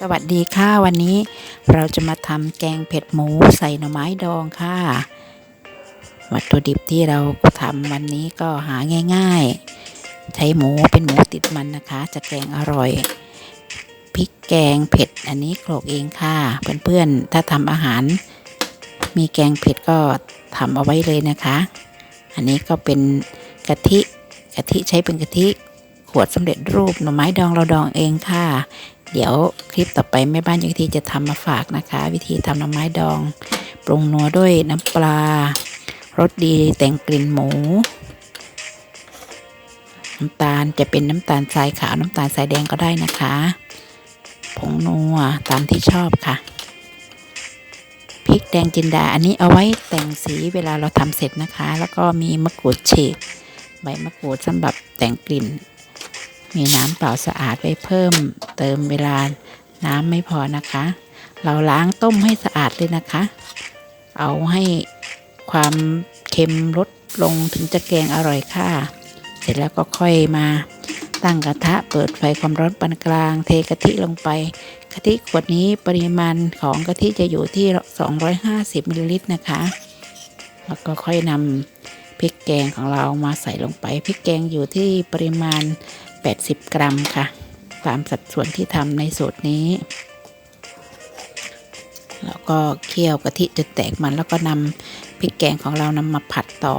สวัสดีค่ะวันนี้เราจะมาทำแกงเผ็ดหมูใส่หน่อไม้ดองค่ะ วัตถุดิบที่เราทำวันนี้ก็หาง่าย ๆ ใช้หมูเป็นหมูติดมันนะคะ จะแกงอร่อยพริกแกงเผ็ดอันนี้โขลกเองค่ะ เพื่อนๆถ้าทำอาหาร มีแกงเผ็ดก็ทำเอาไว้เลยนะคะ อันนี้ก็เป็นกะทิกะทิใช้เป็นกะทิขวดสำเร็จรูปหน่อไม้ดองเราดองเองค่ะ เดี๋ยวคลิปต่อไปแม่บ้านยุทธีจะทำมาฝากนะคะ วิธีทำหน่อไม้ดอง ปรุงนัวด้วยน้ำปลารสดีแต่งกลิ่นหมู น้ำตาลจะเป็นน้ำตาลทรายขาวน้ำตาลทรายแดงก็ได้นะคะ ผงนัวตามที่ชอบค่ะพริกแดงจินดา อันนี้เอาไว้แต่งสีเวลาเราทำเสร็จนะคะ แล้วก็มีมะกรูดฉีกใบมะกรูดสำหรับแต่งกลิ่น มีน้ำเปล่าสะอาดไว้เพิ่ม เติมเวลาน้ำไม่พอนะคะ เราล้างต้มให้สะอาดเลยนะคะ เอาให้ความเค็มลดลงถึงจะแกงอร่อยค่ะ เสร็จแล้วก็ค่อยมาตั้งกระทะเปิดไฟความร้อนปานกลาง เทกะทิลงไปกะทิขวดนี้ปริมาณของกะทิจะอยู่ที่ 250มิลลิลิตรนะคะ แล้วก็ค่อยนำพริกแกงของเรามาใส่ลงไปพริกแกงอยู่ที่ปริมาณ 80 กรัมค่ะตามสัดส่วนที่ทำในสูตรนี้ แล้วก็เคี่ยวกะทิจนแตกมันแล้วก็นำพริกแกงของเรานำมาผัดต่อ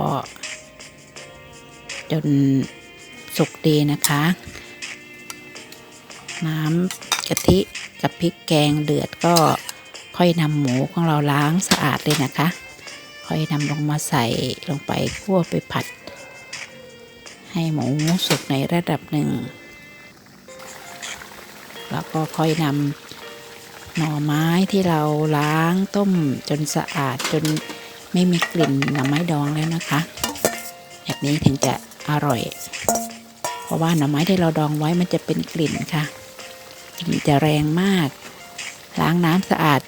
จนสุกดีนะคะ น้ำกะทิกับพริกแกงเดือดก็ค่อยนำหมูของเราล้างสะอาดเลยนะคะ ค่อยนำลงมาใส่ลงไปคั่วไปผัด ให้หมูสุกในระดับหนึ่ง แล้วก็ค่อยนำหน่อไม้ที่เราล้างต้มจนสะอาดจนไม่มีกลิ่นหน่อไม้ดองแล้วนะคะ แบบนี้ถึงจะอร่อย เพราะว่าหน่อไม้ที่เราดองไว้มันจะเป็นกลิ่นค่ะกลิ่นจะแรงมาก ล้างน้ำสะอาด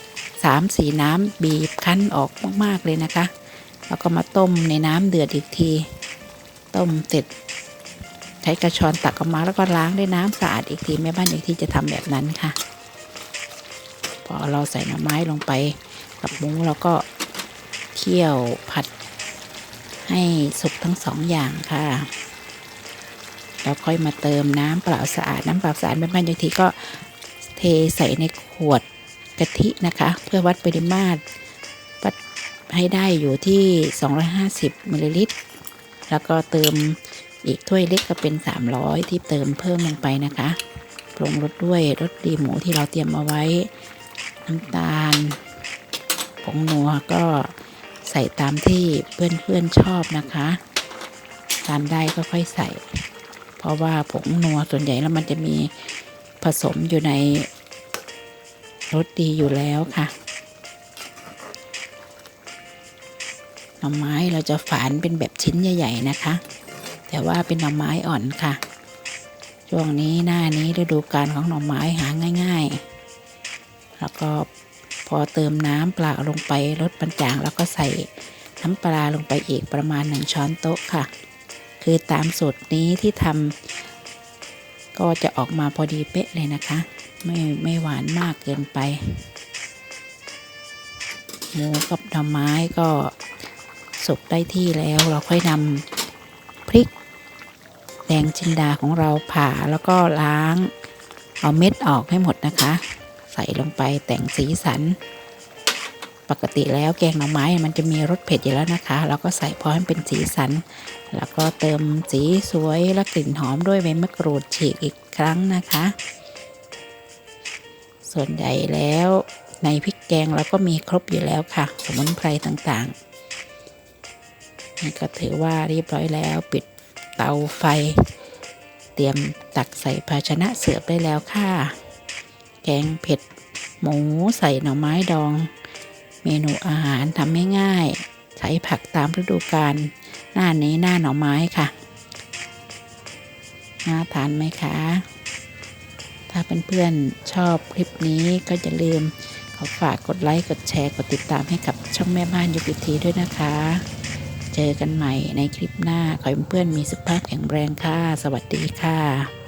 สามสีน้ำบีบคั้นออกมาก ๆ เลยนะคะ แล้วก็มาต้มในน้ำเดือดอีกที ต้มเสร็จ ช้กระชอนตักออกมาแล้วก็ล้างด้วยน้ำสะอาดอีกทีแม่บ้านอีกทีจะทำแบบนั้นค่ะ พอเราใส่หน่อไม้ลงไปกับหมูเราก็เคี่ยวผัด ให้สุกทั้งสองอย่างค่ะแล้วค่อยมาเติมน้ำเปล่าสะอาดน้ำเปล่าสะอาดแม่บ้านอีกทีก็เทใส่ในขวดกะทินะคะ เพื่อวัดปริมาตรวัดให้ได้อยู่ที่ 250มิลลิลิตรแล้วก็เติม อีกถ้วยเล็กก็เป็น 300 ที่เติมเพิ่มลงไปนะคะปรุงรสด้วยรสดีหมูที่เราเตรียมเอาไว้ น้ำตาล ผงนัวก็ใส่ตามที่เพื่อนๆชอบนะคะทานได้ก็ค่อยใส่ เพราะว่าผงนัวส่วนใหญ่แล้วมันจะมีผสมอยู่ในรสดีอยู่แล้วค่ะหน่อไม้เราจะฝานเป็นแบบชิ้นใหญ่ ๆ นะคะ แต่ว่าเป็นหน่อไม้อ่อนค่ะ ช่วงนี้หน้านี้ฤดูกาลของหน่อไม้หาง่าย ๆ แล้วก็พอเติมน้ำปลาลงไปลดปันจางแล้วก็ใส่น้ำปลาลงไปอีกประมาณหนึ่งช้อนโต๊ะค่ะ คือตามสูตรนี้ที่ทำก็จะออกมาพอดีเป๊ะเลยนะคะ ไม่ไม่หวานมากเกินไปหมูกับหน่อไม้ก็สุกได้ที่แล้วเราค่อยนำ พริก แดงจินดาของเราผ่าแล้วก็ล้าง เอาเม็ดออกให้หมดนะคะ ใส่ลงไปแต่งสีสัน ปกติแล้วแกงหน่อไม้มันจะมีรสเผ็ดอยู่แล้วนะคะ แล้วก็ใส่พอให้เป็นสีสัน แล้วก็เติมสีสวยและกลิ่นหอมด้วยใบมะกรูดฉีกอีกครั้งนะคะ ส่วนใหญ่แล้วในพริกแกงเราก็มีครบอยู่แล้วค่ะ สมุนไพรต่างๆ นี่ก็ถือว่าเรียบร้อยแล้ว ปิดเตาไฟ เตรียมตักใส่ภาชนะเสิร์ฟได้แล้วค่ะ แกงเผ็ด หมูใส่หน่อไม้ดอง เมนูอาหารทำง่ายๆใช้ผักตามฤดูกาลหน้านี้หน้าหน่อไม้ค่ะน่าทานไหมคะ ถ้าเพื่อนๆชอบคลิปนี้ก็อย่าลืมขอฝากกดไลค์ กดแชร์ กดติดตามให้กับช่องแม่บ้านยุกิทีด้วยนะคะ เจอกันใหม่ในคลิปหน้า ขอให้เพื่อนมีสุขภาพแข็งแรงค่ะ สวัสดีค่ะ